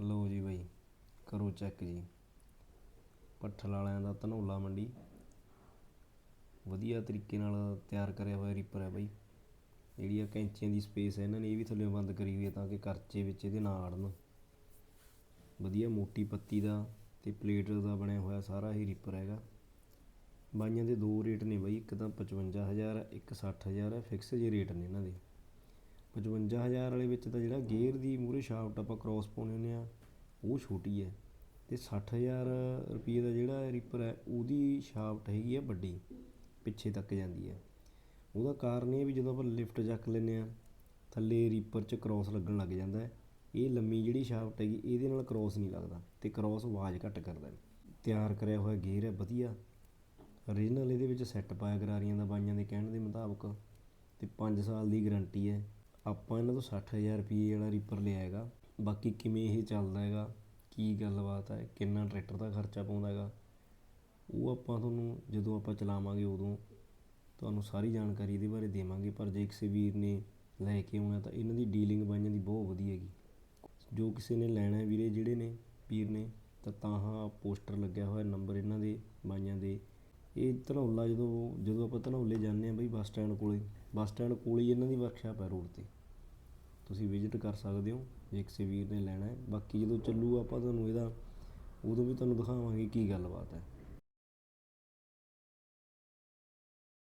ਲਓ ਜੀ ਬਾਈ, ਕਰੋ ਚੈੱਕ ਜੀ। ਪੱਠਲ ਵਾਲਿਆਂ ਦਾ ਧਨੋਲਾ ਮੰਡੀ। ਵਧੀਆ ਤਰੀਕੇ ਨਾਲ ਤਿਆਰ ਕਰਿਆ ਹੋਇਆ ਰੀਪਰ ਹੈ ਬਾਈ। ਜਿਹੜੀ ਆ ਕੈਂਚੀਆਂ ਦੀ ਸਪੇਸ ਹੈ, ਇਹਨਾਂ ਨੇ ਇਹ ਵੀ ਥੱਲੇ ਬੰਦ ਕਰੀ ਹੋਈ ਹੈ ਤਾਂ ਕਿ ਕਰਚੇ ਵਿੱਚ ਇਹਦੇ ਨਾ ਆੜਨ। ਵਧੀਆ ਮੋਟੀ ਪੱਤੀ ਦਾ ਤੇ ਪਲੇਟ ਦਾ ਬਣਿਆ ਹੋਇਆ ਸਾਰਾ ਹੀ ਰੀਪਰ ਹੈਗਾ। ਬਾਈਆਂ ਦੇ ਦੋ ਰੇਟ ਨੇ ਬਾਈ, ਇੱਕ ਤਾਂ 55000 ਹੈ ਇੱਕ 60000 ਹੈ ਫਿਕਸ ਜੇ ਰੇਟ ਨੇ ਇਹਨਾਂ ਦੇ। 55000 ਵਾਲੇ ਵਿੱਚ ਤਾਂ ਜਿਹੜਾ ਗੇਅਰ ਦੀ ਮੂਰੇ ਸ਼ਾਫਟ ਆਪਾਂ ਕ੍ਰਾਸ ਪਾਉਣੇ ਹੁੰਦੇ ਆ, ਉਹ ਛੋਟੀ ਹੈ। ਤੇ 60000 ਰੁਪਏ ਦਾ ਜਿਹੜਾ ਰੀਪਰ ਹੈ, ਉਹਦੀ ਸ਼ਾਫਟ ਹੈਗੀ ਹੈ ਵੱਡੀ, ਪਿੱਛੇ ਤੱਕ ਜਾਂਦੀ ਹੈ। ਉਹਦਾ ਕਾਰਨ ਇਹ ਵੀ ਜਦੋਂ ਆਪਾਂ ਲਿਫਟ ਚੱਕ ਲੈਂਦੇ ਆ, ਥੱਲੇ ਰੀਪਰ 'ਚ ਕ੍ਰਾਸ ਲੱਗਣ ਲੱਗ ਜਾਂਦਾ ਹੈ। ਇਹ ਲੰਮੀ ਜਿਹੜੀ ਸ਼ਾਫਟ ਹੈਗੀ, ਇਹਦੇ ਨਾਲ ਕ੍ਰਾਸ ਨਹੀਂ ਲੱਗਦਾ ਤੇ ਕ੍ਰਾਸ ਆਵਾਜ਼ ਘੱਟ ਕਰਦਾ ਤਿਆਰ ਕਰਿਆ ਹੋਇਆ ਗੇਅਰ ਹੈ, ਵਧੀਆ। ਓਰੀਜਨਲ ਇਹਦੇ ਵਿੱਚ ਸੈੱਟ ਪਾਇਆ ਗਰਾਰੀਆਂ ਦਾ ਬਾਈਆਂ ਦੇ ਕਹਿਣ ਦੇ ਮੁਤਾਬਕ, ਤੇ 5 ਸਾਲ ਦੀ ਗਾਰੰਟੀ ਹੈ। ਆਪਾਂ ਇਹਨਾਂ ਤੋਂ ਸੱਠ ਹਜ਼ਾਰ ਰੁਪਈਏ ਵਾਲਾ ਰੀਪਰ ਲਿਆ ਹੈਗਾ, ਬਾਕੀ ਕਿਵੇਂ ਇਹ ਚੱਲਦਾ ਹੈਗਾ, ਕੀ ਗੱਲਬਾਤ ਹੈ, ਕਿੰਨਾ ਟਰੈਕਟਰ ਦਾ ਖਰਚਾ ਪਾਉਂਦਾ ਹੈਗਾ, ਉਹ ਆਪਾਂ ਤੁਹਾਨੂੰ ਜਦੋਂ ਆਪਾਂ ਚਲਾਵਾਂਗੇ ਉਦੋਂ ਤੁਹਾਨੂੰ ਸਾਰੀ ਜਾਣਕਾਰੀ ਇਹਦੇ ਬਾਰੇ ਦੇਵਾਂਗੇ। ਪਰ ਜੇ ਕਿਸੇ ਵੀਰ ਨੇ ਲੈ ਕੇ ਆਉਣਾ ਤਾਂ ਇਹਨਾਂ ਦੀ ਡੀਲਿੰਗ ਬਾਈਆਂ ਦੀ ਬਹੁਤ ਵਧੀਆ ਹੈਗੀ। ਜੋ ਕਿਸੇ ਨੇ ਲੈਣਾ ਵੀਰੇ, ਜਿਹੜੇ ਨੇ ਵੀਰ ਨੇ, ਤਾਂ ਤਾਂ ਹਾਂ, ਪੋਸਟਰ ਲੱਗਿਆ ਹੋਇਆ, ਨੰਬਰ ਇਹਨਾਂ ਦੇ। ਧਨੌਲਾ ਜਦੋਂ ਜਦੋਂ ਆਪਾਂ ਧਨੌਲੇ ਜਾਂਦੇ ਆ ਬਈ ਬੱਸ ਸਟੈਂਡ ਕੋਲੇ, ਬੱਸ ਸਟੈਂਡ ਕੋਲੇ ਹੀ ਇਹਨਾਂ ਦੀ ਵਰਕਸ਼ਾਪ ਹੈ ਰੋਡ ਤੇ। ਤੁਸੀਂ ਵਿਜ਼ਿਟ ਕਰ ਸਕਦੇ ਹੋ, ਜੇ ਕਿਸੇ ਵੀਰ ਨੇ ਲੈਣਾ ਹੈ। ਬਾਕੀ ਜਦੋਂ ਚੱਲੂ ਆਪਾਂ ਤੁਹਾਨੂੰ ਇਹਦਾ, ਉਦੋਂ ਵੀ ਤੁਹਾਨੂੰ ਦਿਖਾਵਾਂਗੇ ਕੀ ਗੱਲਬਾਤ ਹੈ।